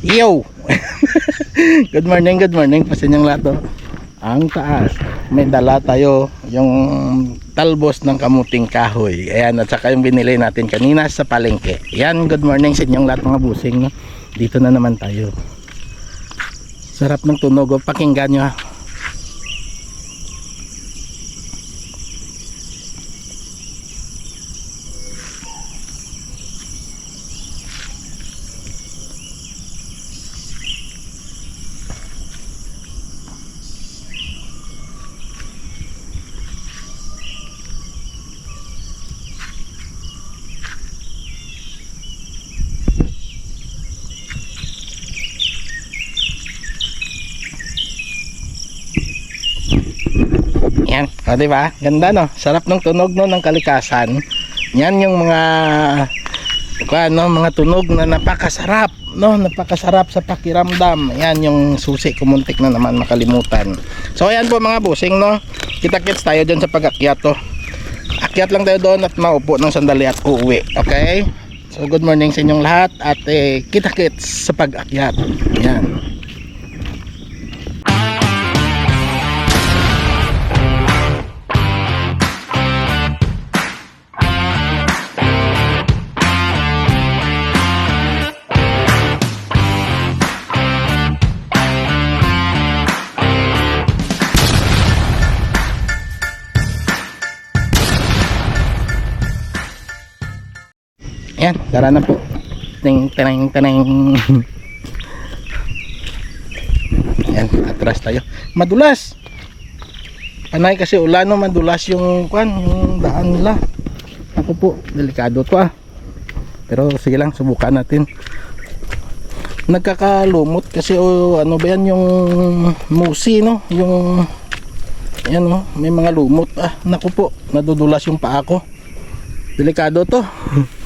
Yo! good morning, good morning pa sa inyong lahat. oh. Ang taas, may dala tayo yung talbos ng kamuting kahoy. Ayan, at saka yung binili natin kanina sa palengke. Ayan, good morning sa inyong lahat mga busing. Dito na naman tayo. Sarap ng tunog. Oh. Pakinggan nyo ha. Yan, o di ba? Ganda no. Sarap ng tunog no ng kalikasan. Yan yung mga ano, mga tunog na napakasarap, no? Napakasarap sa pakiramdam. Yan yung susi kumuntik na naman makalimutan. So ayan po mga busing no. Kita-kits tayo diyan sa pag-akyat to. Akyat lang tayo doon at maupo ng sandali at uuwi. Okay? So good morning sa inyong lahat at eh, kita-kits sa pag-akyat. Yan. Yan, tara na po. Ting, tineng, tineng. Yan, atras tayo. Madulas. Panay kasi ulan no, madulas yung kwan, yung daan nila. Ako po, delikado to ah. Pero sige lang, subukan natin. Nagkakalumot kasi o ano ba yan yung musi no, yung yan no, may mga lumot ah. Naku po, nadudulas yung paa ko. Delikado to.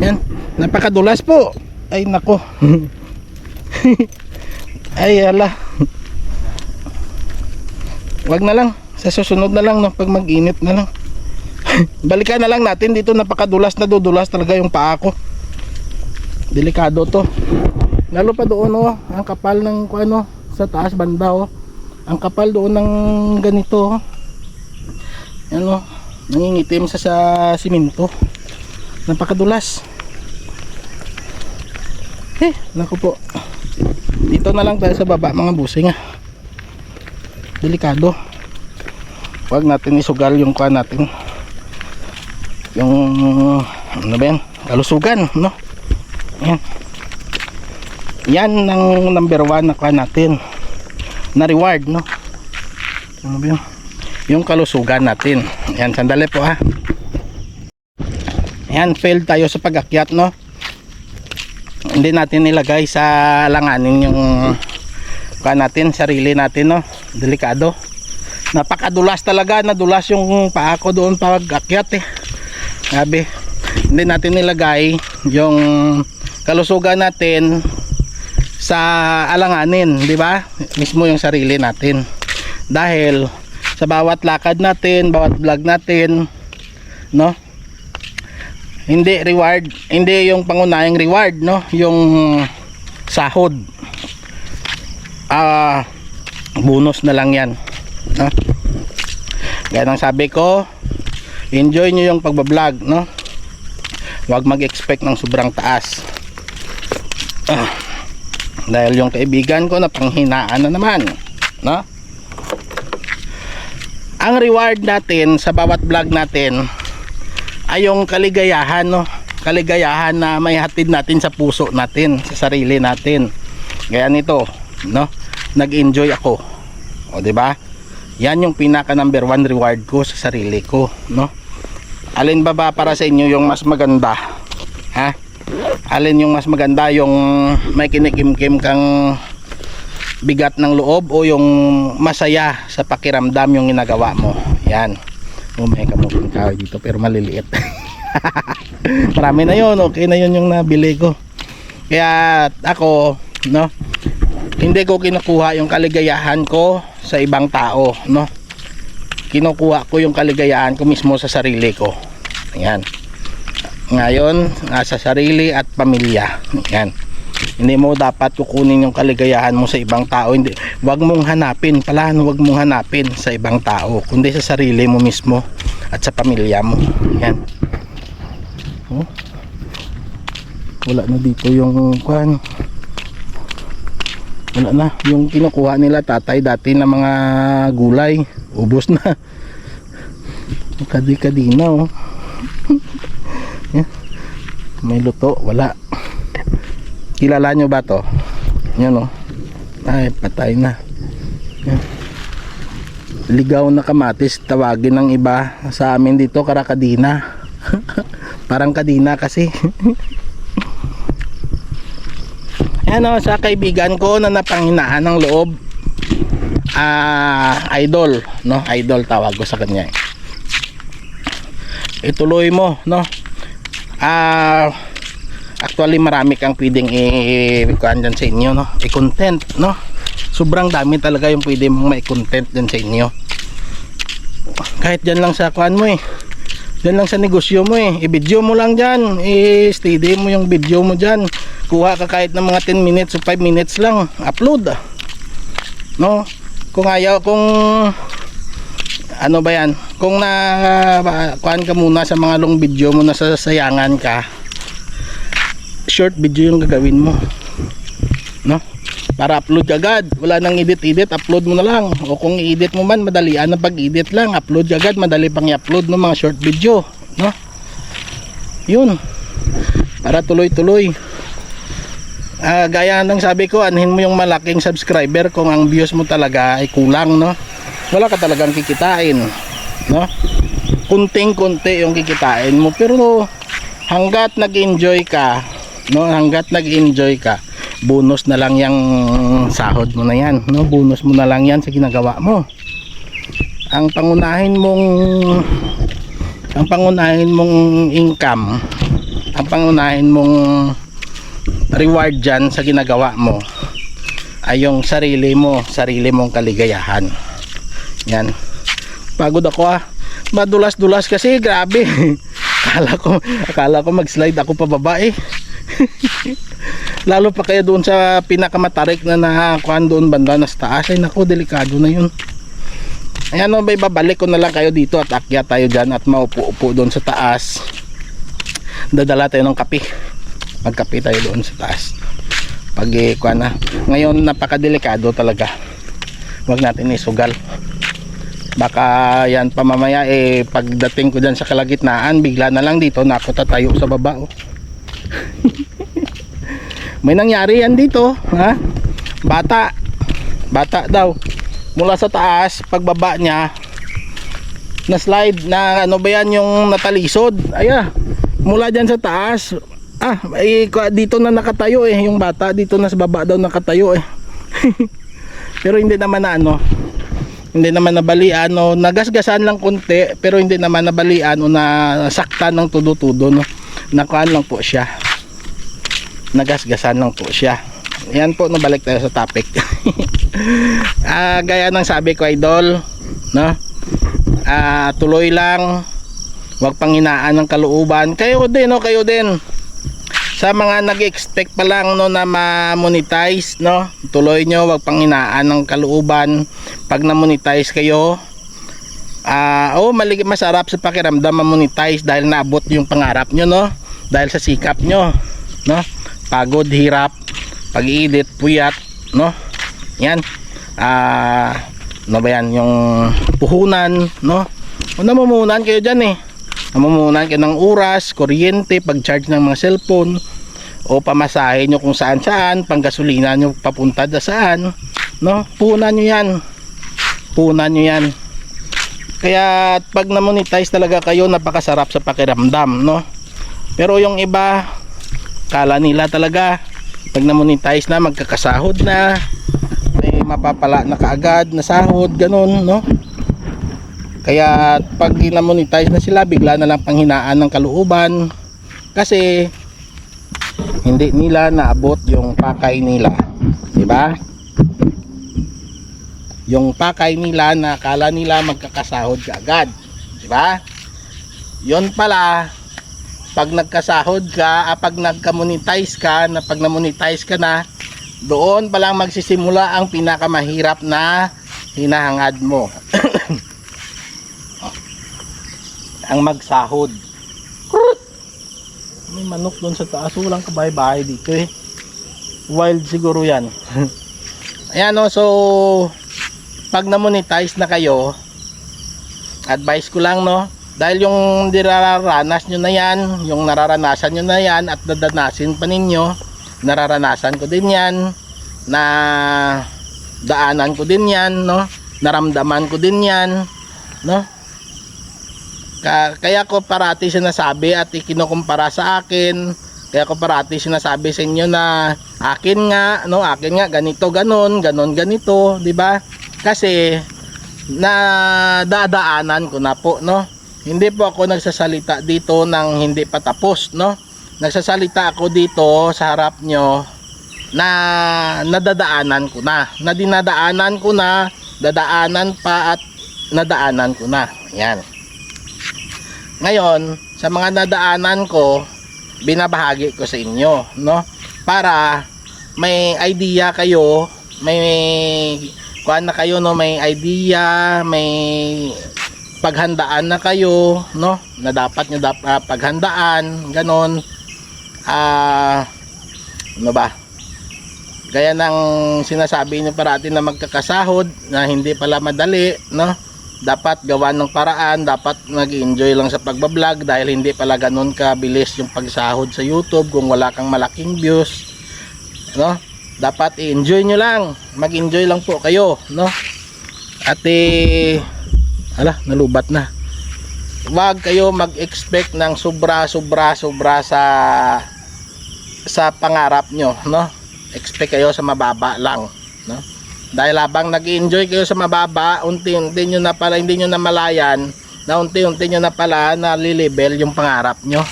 Yan, napakadulas po. Ay nako. Ay ala. Wag na lang. Sa susunod na lang no, pag mag-init na lang. Balikan na lang natin dito napakadulas na dudulas talaga yung paa ko. Delikado to. Lalo pa doon oh, ang kapal ng ano sa taas banda oh. Ang kapal doon ng ganito. oh. Yan oh, nangingitim sa sa simento napakadulas. Eh naku po. Dito na lang tayo sa baba mga busing ah. delikado. Huwag natin isugal yung kuha natin. Yung ano ba yan? Kalusugan no? Yan yan ang number one na kuha natin. Na reward no? Ano ba yun? Yung kalusugan natin. Yan sandali po ha Ayan, failed tayo sa pag-akyat, no? Hindi natin nilagay sa langanin yung kuha natin, sarili natin, no? Delikado. Napakadulas talaga, nadulas yung paa ko doon pag-akyat, eh. Grabe. Hindi natin nilagay yung kalusugan natin sa alanganin, di ba? Mismo yung sarili natin. Dahil sa bawat lakad natin, bawat vlog natin, no? Hindi reward. Hindi yung pangunahing reward no? Yung sahod. Ah bonus na lang yan no? gaya ng sabi ko enjoy nyo yung pagbablog no? Huwag mag expect ng sobrang taas. Ah, dahil yung kaibigan ko na panghinaan na naman no? Ang reward natin sa bawat vlog natin ay yung kaligayahan no? Kaligayahan na may hatid natin sa puso natin sa sarili natin. Gaya nito no? Nag-enjoy ako. O di ba? Yan yung pinaka number one reward ko sa sarili ko no? Alin ba ba para sa inyo yung mas maganda? Ha? Alin yung mas maganda? Yung may kinikimkim kang bigat ng loob o yung masaya sa pakiramdam yung ginagawa mo? Yan. Oh, may kamuting kahoy dito pero maliliit. Marami na yun. Okay na yun yung nabili ko. Kaya ako, no, hindi ko kinukuha yung kaligayahan ko sa ibang tao, no. Kinukuha ko yung kaligayahan ko mismo sa sarili ko. Ayan. Ngayon, nasa sarili at pamilya. Ayan. Hindi mo dapat kukunin yung kaligayahan mo sa ibang tao. Hindi, wag mong hanapin pala, wag mong hanapin sa ibang tao, kundi sa sarili mo mismo at sa pamilya mo. Yan. Oh. Wala na dito yung kwan. Wala na. Yung kinukuha nila tatay dati na mga gulay. Ubos na. Kadi-kadina oh. Yan. May luto. Wala. Kilala nyo ba to? Yan oh. Ay, patay na. Ligaw na kamatis. Tawagin ng iba sa amin dito karakadina. Parang kadina kasi. ano sa kaibigan ko na napanghinaan ng loob ah idol no idol tawag ko sa kanya eh. ituloy mo no ah actually marami kang pwedeng i-kuhan dyan sa inyo no i-content no sobrang dami talaga yung pwede mong mai-content dyan sa inyo. Kahit dyan lang sa kuhan mo eh. Dyan lang sa negosyo mo eh. I-video mo lang dyan. I-steady mo yung video mo dyan. Kuha ka kahit ng mga 10 minutes o 5 minutes lang. Upload. No? Kung ayaw kung ano ba yan? Kung na kuhan ka muna sa mga long video mo na sasayangan ka short video yung gagawin mo. No para upload agad. Wala nang edit edit upload mo na lang. O kung i-edit mo man madalian na pag edit lang upload agad. Madali pang i-upload no mga short video no? Yun. Para tuloy tuloy Ah, gaya ng sabi ko, anhin mo yung malaking subscriber kung ang views mo talaga ay kulang, no? Wala ka talagang kikitain, no? Kunting-kunti yung kikitain mo, pero hanggat nag-enjoy ka, no? Hanggat nag-enjoy ka, bonus na lang yung sahod mo na yan, no? Bonus mo na lang yan sa ginagawa mo. Ang pangunahin mong ang pangunahin mong income, ang pangunahin mong reward dyan sa ginagawa mo ay yung sarili mo sarili mong kaligayahan. Yan. Pagod ako ah. Madulas dulas kasi grabe. Akala ko akala ko mag slide ako pababa eh lalo pa kaya doon sa pinakamatarik na nakakuhan doon banda na sa taas. Ay naku delikado na yun. Ayan o ba babalik ko na lang kayo dito at akyat tayo dyan at maupo-upo doon sa taas. Dadala tayo ng kape. Magkape tayo doon sa taas. Pag eh, na. Ngayon napakadelikado talaga. Huwag natin isugal. Baka yan pamamaya eh pagdating ko dyan sa kalagitnaan bigla na lang dito na ako tatayo sa baba oh. may nangyari yan dito ha bata bata daw mula sa taas pagbaba niya na slide na ano ba yan yung natalisod aya mula dyan sa taas Ah, eh, dito na nakatayo eh, yung bata dito na sa baba daw nakatayo eh. pero hindi naman na ano, hindi naman nabalian o nagasgasan lang konti, pero hindi naman nabalian o nasaktan ng tudo-tudo no. Nakuan lang po siya. Nagasgasan lang po siya. Yan po, nabalik tayo sa topic. ah, gaya ng sabi ko idol, no? Ah, tuloy lang. Huwag panghinaan ng kalooban. Kayo din, no? Kayo din sa mga nag-expect pa lang no na ma-monetize no tuloy nyo wag panghinaan ng kalooban pag na-monetize kayo ah oh malig masarap sa pakiramdam ma-monetize dahil naabot yung pangarap nyo no dahil sa sikap nyo no pagod hirap pag-iidit puyat no? Yan. Ah ano ba yan? Yung puhunan no? O namumunan kayo dyan eh. Namumunan kayo ng oras, kuryente, pag-charge ng mga cellphone o pamasahe nyo kung saan saan, panggasolina nyo papunta da saan no? punan nyo yan. Punan nyo yan. Kaya pag na-monetize talaga kayo napakasarap sa pakiramdam no? pero yung iba kala nila talaga pag na-monetize na magkakasahod na may mapapala na kaagad na sahod ganun no kaya pag na-monetize na sila, bigla na lang panghinaan ng kalooban kasi hindi nila naabot yung pakay nila. 'Di ba? Yung pakay nila na akala nila magkakasahod kaagad. 'Di ba? 'Yon pala pag nagkasahod ka, ah, pag nagka-monetize ka, na pag na-monetize ka na, doon pa lang magsisimula ang pinakamahirap na hinahangad mo. ang magsahod. May manok doon sa taas. Walang kabahay-bahay dito eh. Wild siguro yan. Ayan o, so pag na-monetize na kayo, advice ko lang no, dahil yung niraranas nyo na yan, yung nararanasan nyo na yan at dadanasin pa ninyo, nararanasan ko din yan, na daanan ko din yan, no, naramdaman ko din yan, no, Ka- kaya ko parati sinasabi at ikinukumpara sa akin. Kaya ko parati sinasabi sa inyo na akin nga no? Akin nga ganito ganon ganon ganito di ba? Kasi na dadaanan ko na po no hindi po ako nagsasalita dito ng hindi pa tapos no? Nagsasalita ako dito sa harap nyo na nadadaanan ko na. Na dinadaanan ko na dadaanan pa at nadaanan ko na. Yan ngayon, sa mga nadaanan ko, binabahagi ko sa inyo, no? Para may idea kayo, may kuan na kayo no, may idea, may paghandaan na kayo, no? Na dapat nyo dap ah, paghandaan, ganon. Ah, ano ba? Gaya ng sinasabi niyo parati na magkakasahod na hindi pala madali, no? dapat gawa ng paraan, dapat nag-enjoy lang sa pagbablog dahil hindi pala ganun kabilis yung pagsahod sa YouTube kung wala kang malaking views. No? Dapat i-enjoy nyo lang. Mag-enjoy lang po kayo, no? At eh, ala, nalubat na. Huwag kayo mag-expect ng sobra, sobra, sobra sa sa pangarap nyo, no? Expect kayo sa mababa lang, no? Dahil habang nag enjoy kayo sa mababa, unti-unti nyo na pala, hindi nyo na malayan, na unti-unti nyo na pala nalilibel yung pangarap nyo.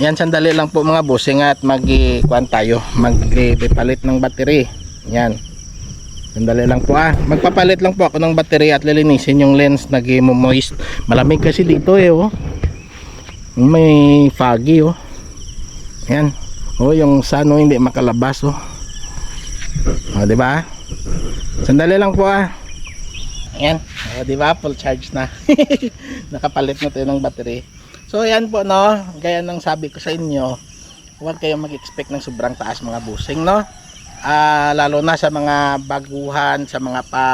Yan, sandali lang po mga busing at mag-kuan tayo, mag-palit ng battery. Yan. Sandali lang po ah. Magpapalit lang po ako ng battery at lilinisin yung lens nag-moist. Malamig kasi dito eh oh. May foggy oh. Yan. Oh, yung sun oh, hindi makalabas oh. Oh, di ba? Sandali lang po ah. Ayan. O, di ba? Full charge na. Nakapalit na tayo ng battery. So, ayan po, no? Gaya ng sabi ko sa inyo, huwag kayong mag-expect ng sobrang taas mga busing, no? Ah, lalo na sa mga baguhan, sa mga pa,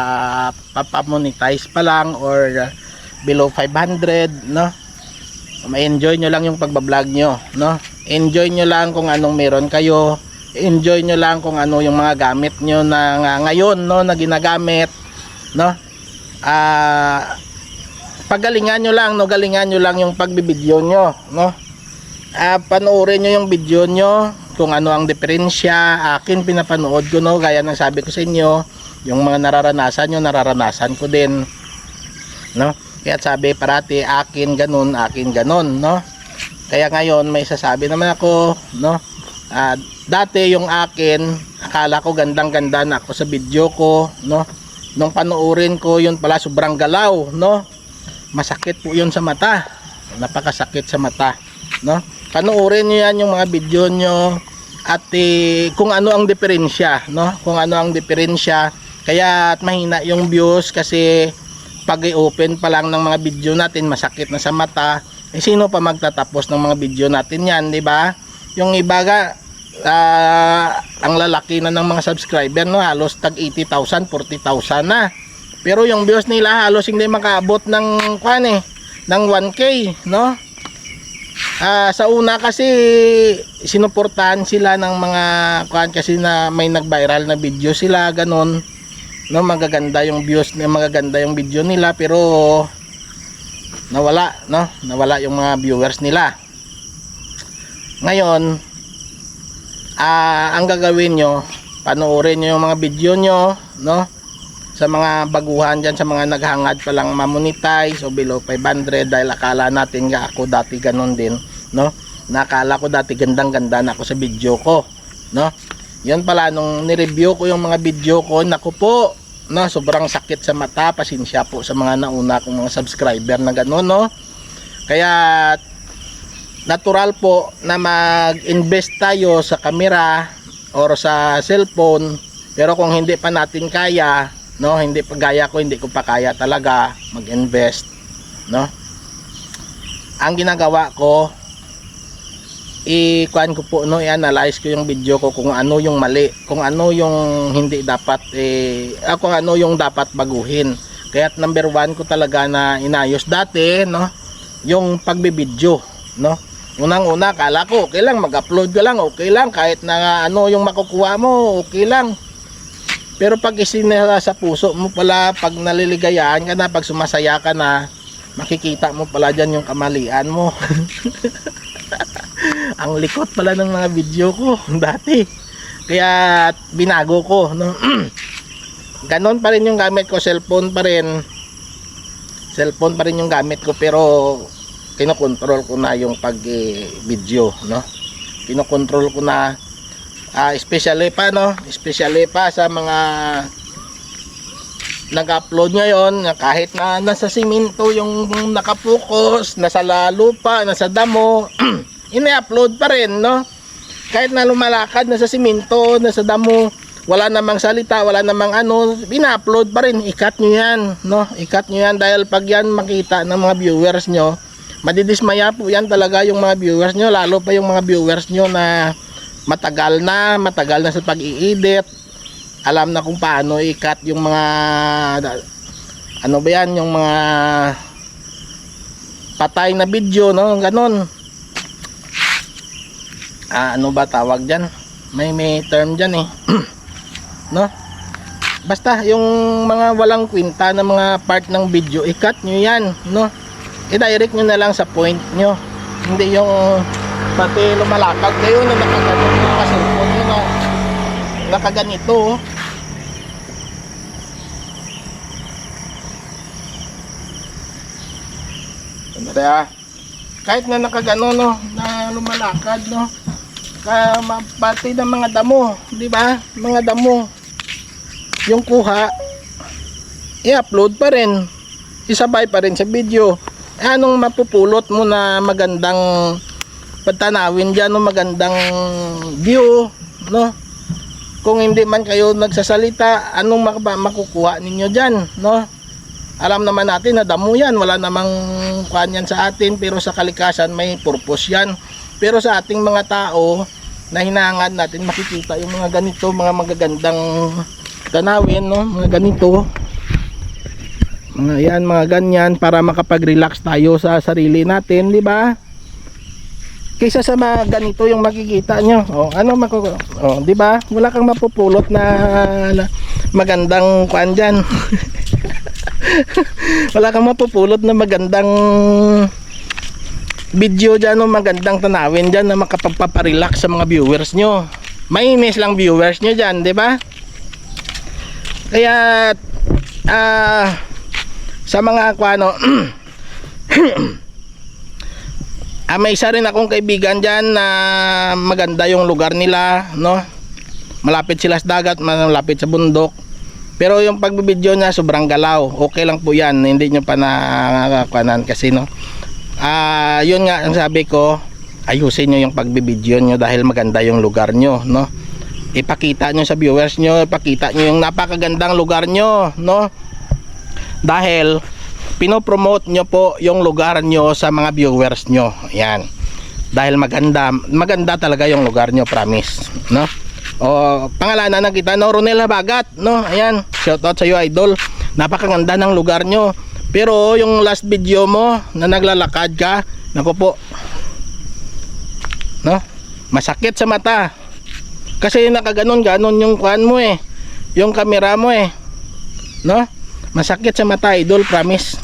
papamonetize pa lang or uh, below 500, no? Ma-enjoy nyo lang yung pagbablog nyo, no? Enjoy nyo lang kung anong meron kayo. Enjoy nyo lang kung ano yung mga gamit nyo na nga- ngayon no na ginagamit no? Ah pagalingan nyo lang no? Galingan nyo lang yung pagbibideo nyo no? Ah panoorin nyo yung video nyo kung ano ang diferensya akin pinapanood ko no gaya ng sabi ko sa inyo yung mga nararanasan nyo nararanasan ko din no kaya sabi parati akin ganun akin ganun no kaya ngayon may sasabi naman ako no Ah, dati yung akin, akala ko gandang-ganda na ako sa video ko, no? Nung panoorin ko, yun pala sobrang galaw, no? Masakit po yun sa mata. Napakasakit sa mata, no? Panoorin niyo yan yung mga video nyo at eh, kung ano ang diferensya, no? Kung ano ang diferensya. Kaya at mahina yung views kasi pag i-open pa lang ng mga video natin, masakit na sa mata. Eh, sino pa magtatapos ng mga video natin yan, di ba? yung iba ga ah, ang lalaki na ng mga subscriber no halos tag 80,000 40,000 na pero yung views nila halos hindi makaabot ng kwan eh ng 1k no Ah, sa una kasi sinuportahan sila ng mga kwan kasi na may nag-viral na video sila ganon no magaganda yung views magaganda yung video nila pero nawala no? Nawala yung mga viewers nila. Ngayon, ah ang gagawin nyo, panoorin nyo yung mga video nyo, no? Sa mga baguhan dyan, sa mga naghangad pa lang mamonetize o below 500 dahil akala natin nga ako dati ganun din, no? Nakala ko dati gandang-ganda na ako sa video ko, no? Yun pala, nung nireview ko yung mga video ko, naku po, no? Sobrang sakit sa mata, pasensya po sa mga nauna kong mga subscriber na ganun, no? Kaya natural po na mag-invest tayo sa camera or sa cellphone pero kung hindi pa natin kaya no hindi pa gaya ko hindi ko pa kaya talaga mag-invest no? Ang ginagawa ko i-kuan ko po no i-analyze ko yung video ko kung ano yung mali kung ano yung hindi dapat eh ah, kung ano yung dapat baguhin. Kaya number one ko talaga na inayos dati no yung pagbibidyo no? Unang una kala ko okay lang mag-upload ka lang okay lang kahit na ano yung makukuha mo okay lang pero pag isinira sa puso mo pala pag naliligayahan ka na pag sumasaya ka na makikita mo pala dyan yung kamalian mo. Ang likot pala ng mga video ko dati. Kaya binago ko no? Ganon pa rin yung gamit ko cellphone pa rin. Cellphone pa rin yung gamit ko pero kinokontrol ko na yung pag eh, no? Kinokontrol ko na ah, especially pa no? Especially pa sa mga nag-upload ngayon kahit na nasa simento yung nakapokus nasa lupa nasa damo ini-upload pa rin no? Kahit na lumalakad nasa simento nasa damo wala namang salita wala namang ano ina-upload pa rin. Ikat nyo yan no? Ikat nyo yan dahil pag yan makita ng mga viewers nyo madidismaya po yan talaga yung mga viewers nyo lalo pa yung mga viewers nyo na matagal na matagal na sa pag-i-edit. Alam na kung paano i-cut yung mga ano ba yan yung mga patay na video no? Ganon. Ah, ano ba tawag dyan? May may term dyan eh. No? Basta yung mga walang kwinta na mga part ng video i-cut nyo yan no? I-direct nyo na lang sa point nyo. Hindi yung pati lumalakad kayo na nakaganito yung cellphone nyo na nakaganito oh. Kaya kahit na nakagano no, na lumalakad no, ka pati ng mga damo, di ba? Mga damo. Yung kuha i-upload pa rin. Isabay pa rin sa video. Eh, anong mapupulot mo na magandang pagtanawin diyan no magandang view, no? Kung hindi man kayo nagsasalita, anong makukuha ninyo diyan, no? alam naman natin na damo yan. Wala namang kuhan yan sa atin pero sa kalikasan may purpose yan. Pero sa ating mga tao na hinahangad natin makikita yung mga ganito mga magagandang tanawin no? Mga ganito. Mga yan mga ganyan para makapag-relax tayo sa sarili natin di ba kaysa sa mga ganito yung makikita nyo. Oh, ano maku oh, di ba? Wala kang mapupulot na, na magandang kuan dyan. Wala kang mapupulot na magandang video dyan o magandang tanawin dyan na makapagpaparelax sa mga viewers nyo. Mainis lang viewers nyo dyan di ba? Kaya ah sa mga kwano ah, may isa rin akong kaibigan dyan na maganda yung lugar nila no malapit sila sa dagat malapit sa bundok pero yung pagbibideo niya sobrang galaw. Okay lang po 'yan. Hindi niyo pa nakakanan kasi no. Ah, yun nga ang sabi ko, ayusin niyo yung pagbibideo niyo dahil maganda yung lugar niyo, no. Ipakita niyo sa viewers niyo, ipakita niyo yung napakagandang lugar niyo, no. Dahil pinopromote niyo po yung lugar niyo sa mga viewers niyo. Yan. Dahil maganda, maganda talaga yung lugar niyo, promise, no. O pangalanan na kita no Ronel Habagat no? Ayan shout out sa iyo idol. Napakaganda ng lugar nyo. Pero yung last video mo na naglalakad ka nako po no? Masakit sa mata. Kasi nakaganon ganon yung kuan mo eh. Yung camera mo eh. No masakit sa mata idol promise.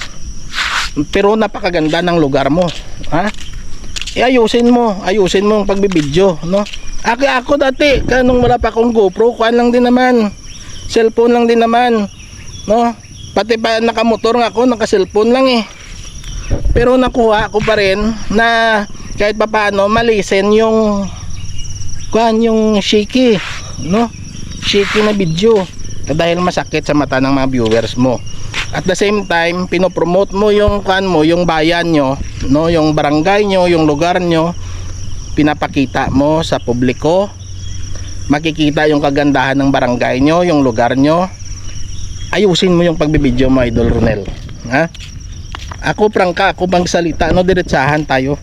Pero napakaganda ng lugar mo ha? Iayusin mo ayusin mo ang pagbibideo no? Ako ako dati kanong wala pa akong GoPro kuan lang din naman. Cellphone lang din naman no? Pati pa nakamotor nga ako naka cellphone lang eh. Pero nakuha ko pa rin na kahit pa paano malisen yung kuan yung shaky no? Shaky na video dahil masakit sa mata ng mga viewers mo At the same time, pinopromote mo yung kan mo, yung bayan nyo, no, yung barangay nyo, yung lugar nyo, pinapakita mo sa publiko. Makikita yung kagandahan ng barangay nyo, yung lugar nyo. Ayusin mo yung pagbibideo mo, Idol Ronel. Ha? Ako prangka, ako bang salita, no, diretsahan tayo.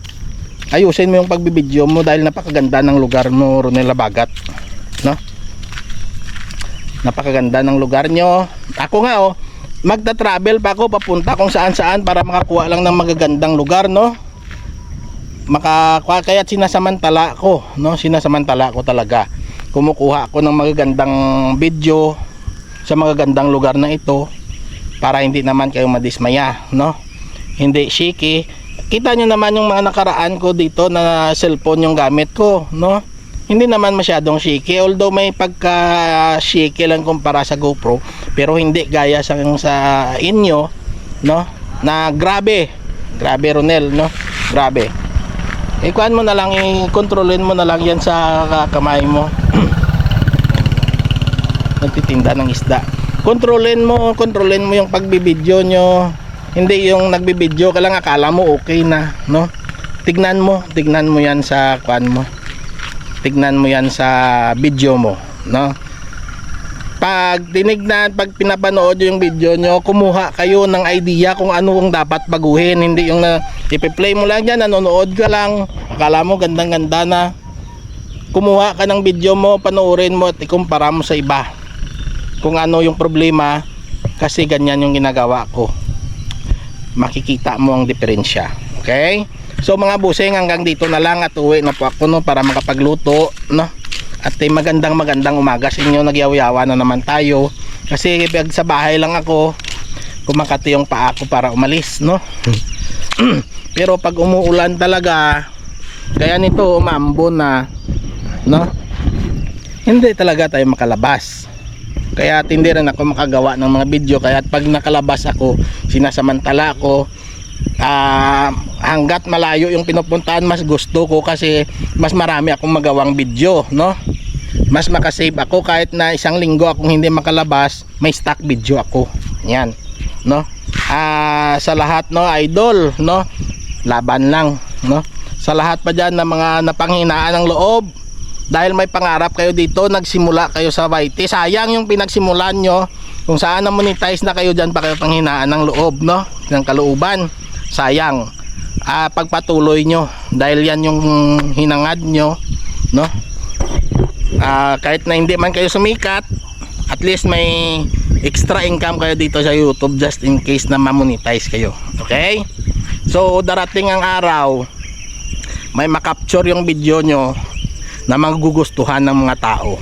Ayusin mo yung pagbibideo mo dahil napakaganda ng lugar mo, Ronel Labagat. No? Napakaganda ng lugar nyo. Ako nga, oh, magta-travel pa ako papunta kung saan saan para makakuha lang ng magagandang lugar no? Makakuha kaya sinasamantala ko no? Sinasamantala ko talaga. Kumukuha ako ng magagandang video sa magagandang lugar na ito para hindi naman kayo madismaya no? Hindi shiki. Kita nyo naman yung mga nakaraan ko dito na cellphone yung gamit ko no hindi naman masyadong shaky although may pagka shaky lang kumpara sa GoPro pero hindi gaya sa sa inyo no? Na grabe. Grabe Ronel no? Grabe. Ikuan mo na lang i-controlin mo na lang yan sa kamay mo. Nagtitinda ng isda. Kontrolin mo kontrolin mo yung pagbibideo nyo. Hindi yung nagbibideo ka lang akala mo okay na no? Tignan mo tignan mo yan sa kuan mo tignan mo yan sa video mo no? Pag tinignan pag pinapanood yung video nyo kumuha kayo ng idea kung ano ang dapat baguhin hindi yung na ipi-play mo lang yan nanonood ka lang. Akala mo gandang ganda na. Kumuha ka ng video mo panoorin mo at ikumpara mo sa iba kung ano yung problema kasi ganyan yung ginagawa ko. Makikita mo ang diferensya okay So mga busing hanggang dito na lang at uwi na po ako no para makapagluto no. At eh, magandang magandang umaga sa inyo nagyaw-yawa na naman tayo. Kasi pag sa bahay lang ako kumakati yung paa ko para umalis no. Pero pag umuulan talaga kaya nito umambo na no. Hindi talaga tayo makalabas. Kaya hindi rin ako makagawa ng mga video kaya pag nakalabas ako sinasamantala ako ah hanggat malayo yung pinupuntahan mas gusto ko kasi mas marami akong magawang video no? Mas makasave ako. Kahit na isang linggo akong hindi makalabas may stock video ako. Yan no? Ah sa lahat no idol no? Laban lang no? Sa lahat pa dyan na mga napanghinaan ng loob dahil may pangarap kayo dito nagsimula kayo sa YT sayang yung pinagsimulan nyo. Kung saan na monetize na kayo dyan pa kayo panghinaan ng loob no? Ng kalooban sayang. Ah, pagpatuloy nyo. Dahil yan yung hinangad nyo no? Ah, kahit na hindi man kayo sumikat at least may extra income kayo dito sa youtube just in case na mamonetize kayo. Okay? So darating ang araw may makapture yung video nyo na magugustuhan ng mga tao.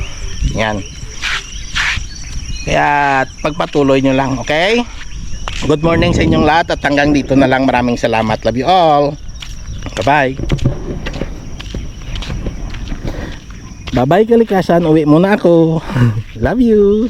Yan. Kaya pagpatuloy nyo lang okay Good morning sa inyong lahat at hanggang dito na lang. Maraming salamat. Love you all. Bye-bye. Bye-bye kalikasan. Uwi muna ako. Love you.